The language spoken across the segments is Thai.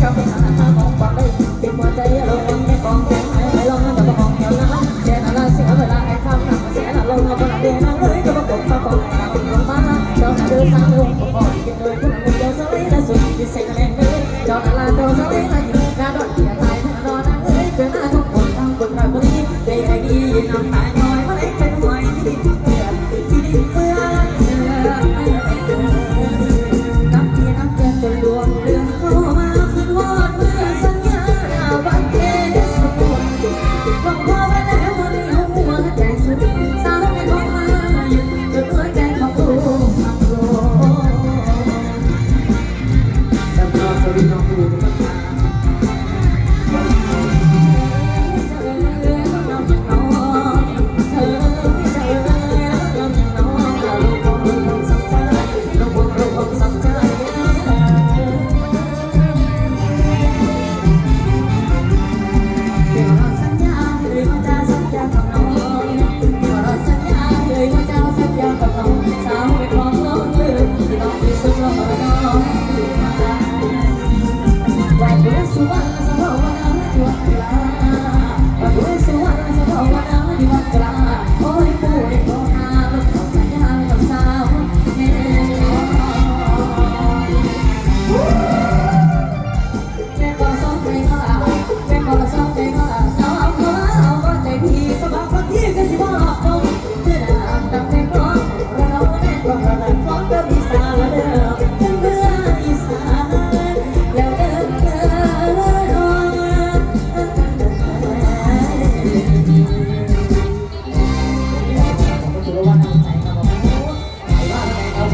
ชอบเพลงน่ารักมาก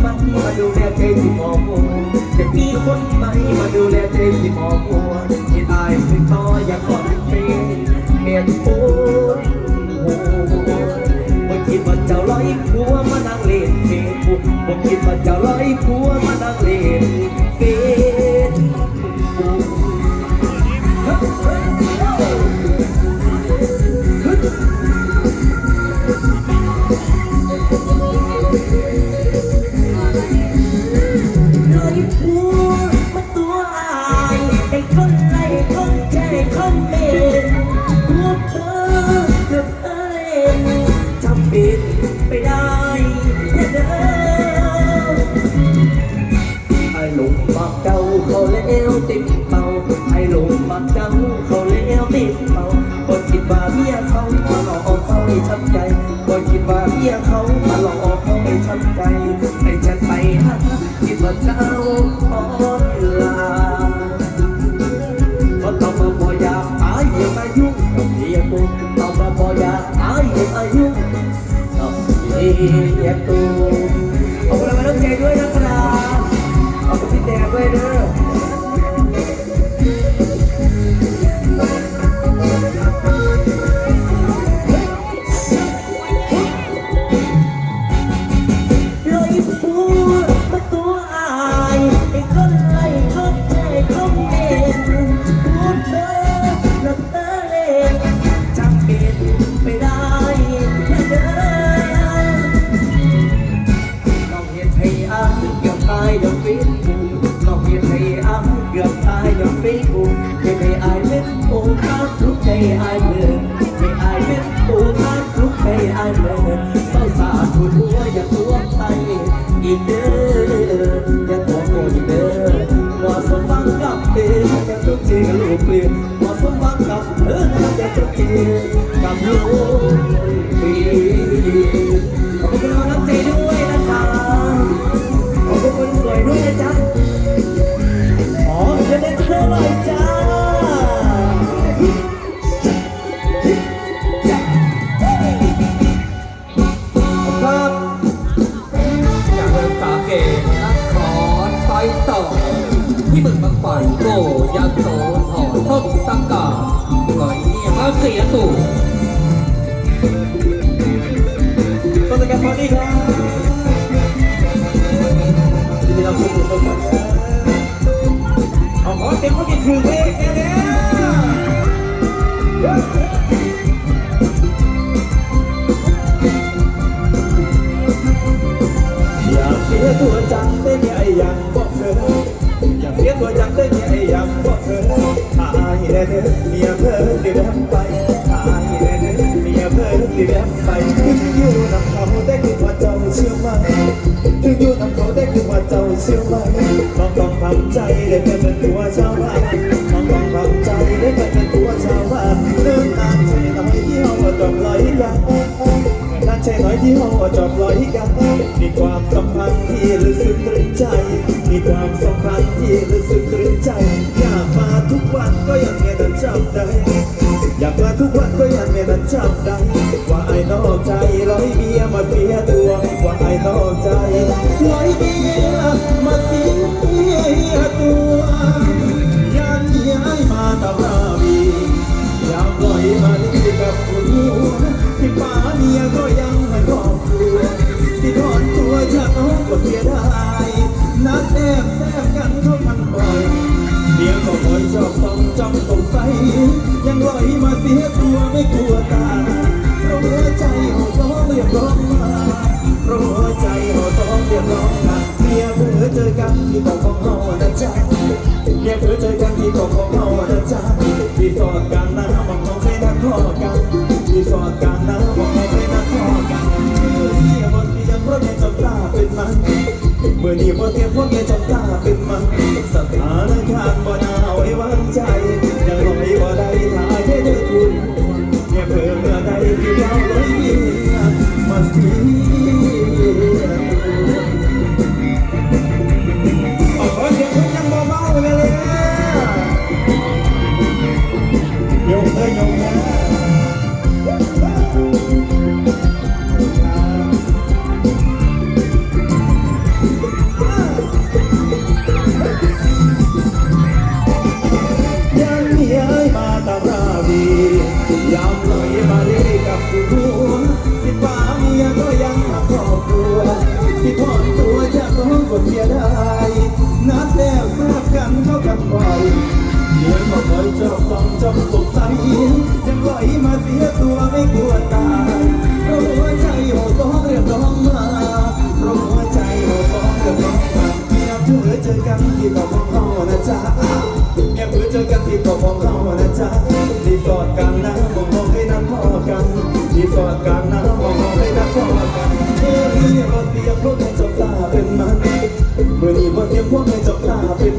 ใหม่มาดูแลใจที่หมองมัวจะมีคนใหม่มาดูแลใจที่หมองมัวที่อายสิต่ออยาก่อเป็นเฟรนเมียนโอ้ยโอ้ยบ่คิดว่าเจ้าร้อยผัวมานั่งเล่นเฟซบุ๊กบ่คิดว่าเจ้าร้อยผัวมานั่งเล่น เธอเลือกเองจำป็นไปได้แค่เดิมไอ้หลงมักเจ้าเขาแล้วติดเป่าไอ้หลงมักเจ้าเขาแล้วติดเป่าบ่คิดว่าเมียเขามาหลอกเขาให้ช้ำใจบ่คิดว่าเมียเขามาหลอกเขาให้ช้ำใจให้ฉันไปหาคิดว่าเจ้า ยกูขอบคุณมาน้องเจด้วยนะครับขอบคุณพี่แดงด้วยนะ ป่อยโกยักษ์โสถอนต้มตังกาปล่อยเนี่ยมาเสียตู่ต้นตะแกรพอดีครับยินดีต้อนรับสู่ต้นเอาขอเสียงคนที่ถือเลงแน่อยากเสียตัวจังได้มีไอ้ยังบอ กเธออยากเสียตัวจังได้มีไอ้ยังบอกเธอถ้าอายแน่เธอเมียเพิ่งได้แวบไปถ้าอายแน่เธอเมียเพิ่งได้แวบไปถึงอยู่นำเขาได้คือว่าเจ้าเชื่อไหมถึงอยู่นำเขาได้คือว่าเจ้าเชื่อไหมต้องต้องทำใจได้เป็นตัวชาวบ้านต้องต้องทำใจได้เป็นตัวชาวบ้านเดินตามใจน้อยที่เขาจบลอยกันนั่นใช่น้อยที่ห้อจบลอยกันมีความสัมพันธ์ที่ลึกซึ้งตรึงใจมีความสัมพันธ์ มาเมื่อนี้พอเทียบพวกแกจำตาเป็นมาสถานการณ์บ่นา ရောင်လို့ရပါလေကဖူ เมื่อนี้บ่เทียบความในจับตาเป็น